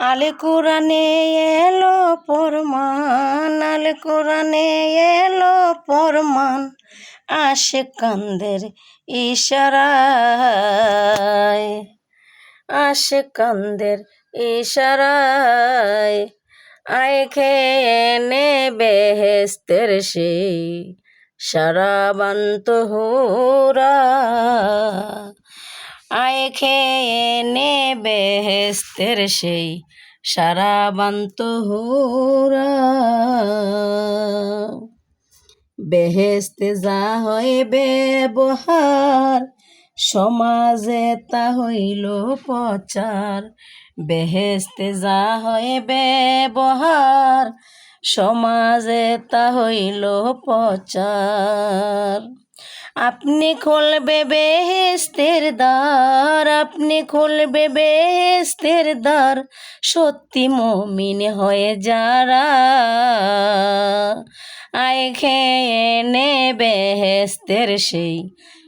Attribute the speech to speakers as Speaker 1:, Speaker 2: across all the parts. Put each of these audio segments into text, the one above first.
Speaker 1: আলে কোরআনে এলো ফরমান, আলে কোরআনে এলো ফরমান আসে কান্দের ইশারায় আসে কান্দের ইশারায়, আয় খেয়ে বেহেস্তের সেই সারাবান্ত হোরা খেয়ে নে বেহেস্তের সেই সারাবান্ত হোরা বেহেস্তে যা হয় ব্যবহার, সমাজে তা হইল প্রচার। বেহেস্তে যা হয় ব্যবহার, সমাজে তা হইল প্রচার। আপনি খুলবে বেহেস্তের দ্বার, আপনি খুলবে বেহেস্তের দ্বার, সত্যি মমিন হয়ে যারা আয় খেয়ে নে বেহেস্তের সেই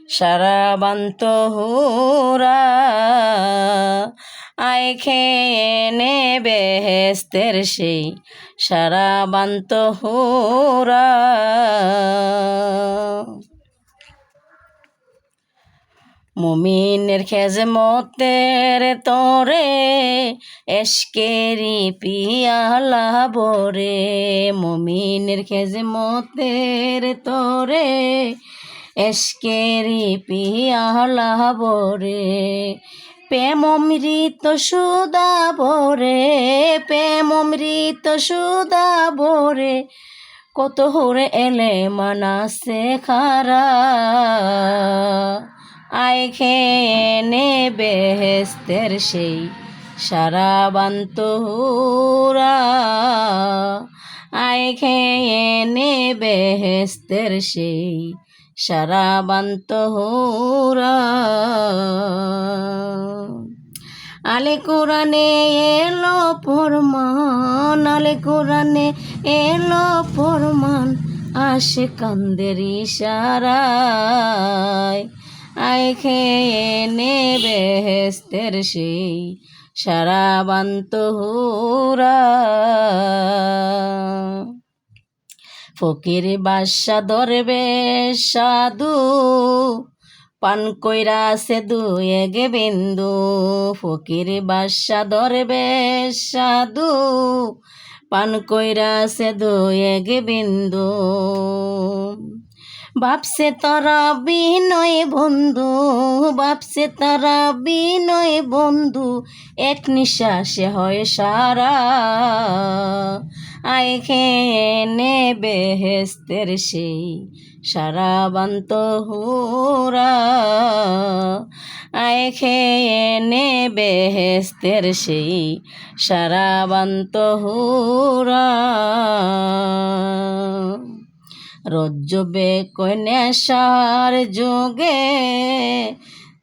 Speaker 1: সারাবান্ত হুরা। আয় খেয়ে নে বেহেস্তের সেই সারাবান্ত হুরা। মুমিনের খেজমতের তরে এসকেরি পিয়ালা বরে মুমিনের খেজমতের তরে এসকেরি পিয়ালা বরে প্রেম অমৃত সুদা ভরে, প্রেম অমৃত সুদা ভরে। কত হরে এলে মানাসে খারা। আয় খেয়ে নে বেহেস্তের সেই সারাবান্ত হুরা আয় খেয়ে নে বেহেস্তের সেই সারাবান্ত হুরা আলে কোরআনে এলো ফরমান, আলে কোরআনে এলো ফরমান আসে কান্দের ইশারায়। আয় খেয়ে নে বেহেস্তের সেই সারাবান্ত হুরা ফকির বাসা ধরবে সাধু, পান কইরা সে দু এক বিন্দু। ফকির বাসা ধরবে সাধু, পান কইরা সে দু এক বিন্দু। বাপসে তারা বিনয় বন্ধু, বাপসে তারা বিনয় বন্ধু, এক নিঃশ্বাসে হয় সারা। আয় খেয়ে নে বেহেস্তের সেই সারাবান্ত হুরা। আয় খেয়ে বেহেস্তের সেই সারাবান্ত হুরা। রজ্জবে কন্যাসার যোগে,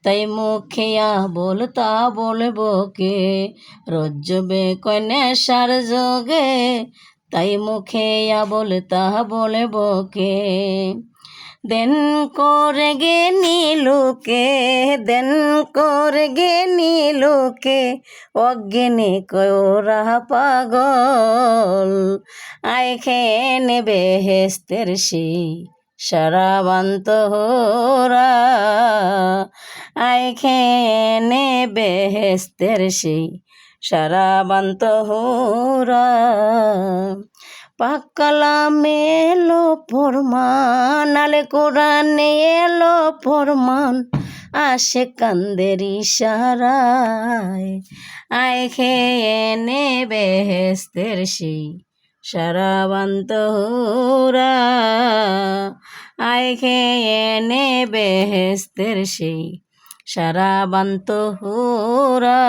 Speaker 1: তাই মুখিয়া বলতা বলব কে রজ্জবে কন্যাসার যোগে, তাই মুখিয়া বলতা বলব কে দেন করে গে নীলুকে দেন করে গে নীলুকে অজ্ঞানী কয়োরা পাগল। আয় খেয়ে নেবে হেস্তের সারাবান্ত হোরা। আয় খেয়ে নেবে হেস্তের সারাবান্ত হোরা। পাকালামে এলো ফরমান, আলে কোরআনে এলো ফরমান, আসে কান্দের ইশারায়। আয় খেয়ে নে বেহেস্তের সেই সারাবান্ত হোরা আয় খেয়ে নে বেহেস্তের সেই শরাবন্ত হোরা।